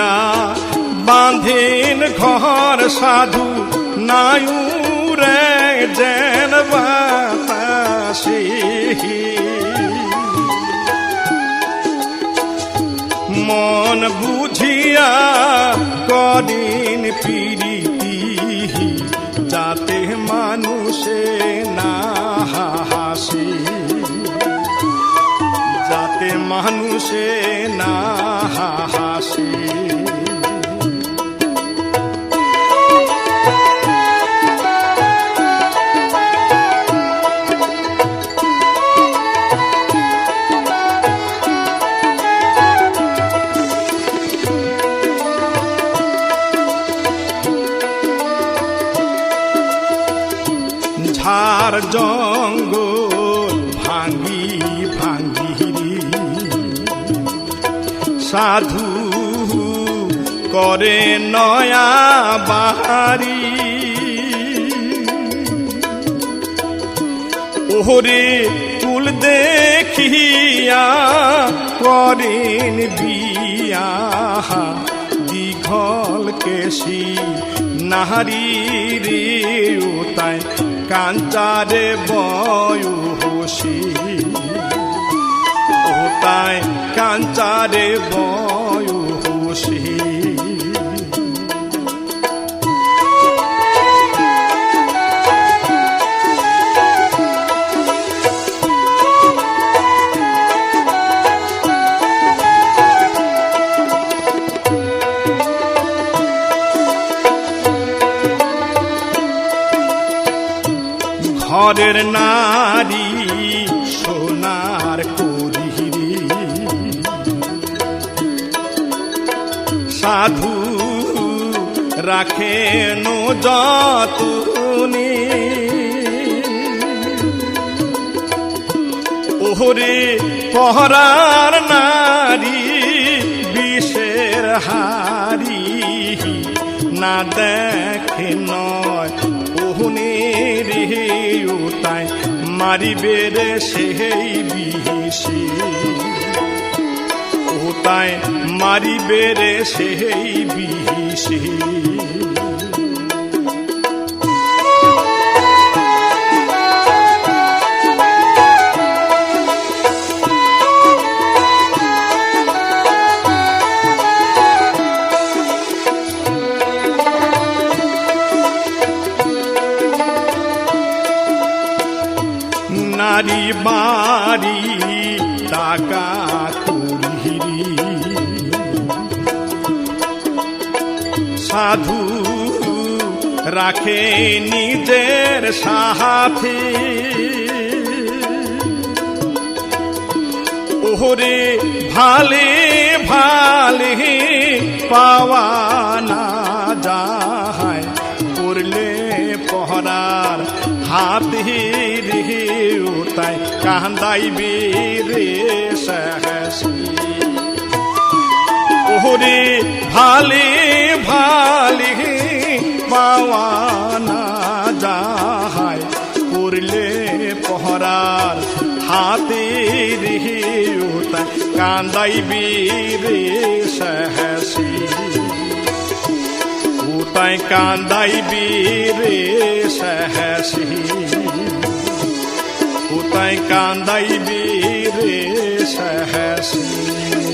স্বাধীন ঘর সাধু নায়ুরে যেন বাতাসে মন বুঝিয়া কদিন পিরিতি যাতে মানুষে না হাসে। যাতে মানুষে না হাসে। ঝাড় জঙ্গল ভাঙি ভাঙি। সাধু করে নয়া বাহারি। ওহরে কুল দেখিয়া করেন বিয়া। দীঘল কেশি নাহারি রে ওতায় কাঞ্চারে বয়সী ওতায় কাঞ্চারে বয়সী ঘরের নারী সোনার করিরি সাধু রাখেন যতনে। ওহরে পহরার নারী বিষের হারি না দেখে নয় ওহনে রে ওতায় মারিবে রে সেই বিহিসি ওতায় মারিবে রে সেই বিহিসি নারী বাড়ি টাকা করিরি সাধু রাখে নিজের সাথে ওহরে ভালে ভালে পাওয়া পহরার হাতে রে ওটাই কান্দাইবে রে সাহসী। ভালে ভালে পাওয়া না যায় করলে পহরার হাতে রে ওটা কান্দাইবে রে সাহসী। ওটাই কান্দাইবে রে সাহসী। ওটাই কান্দাইবে রে সাহসী?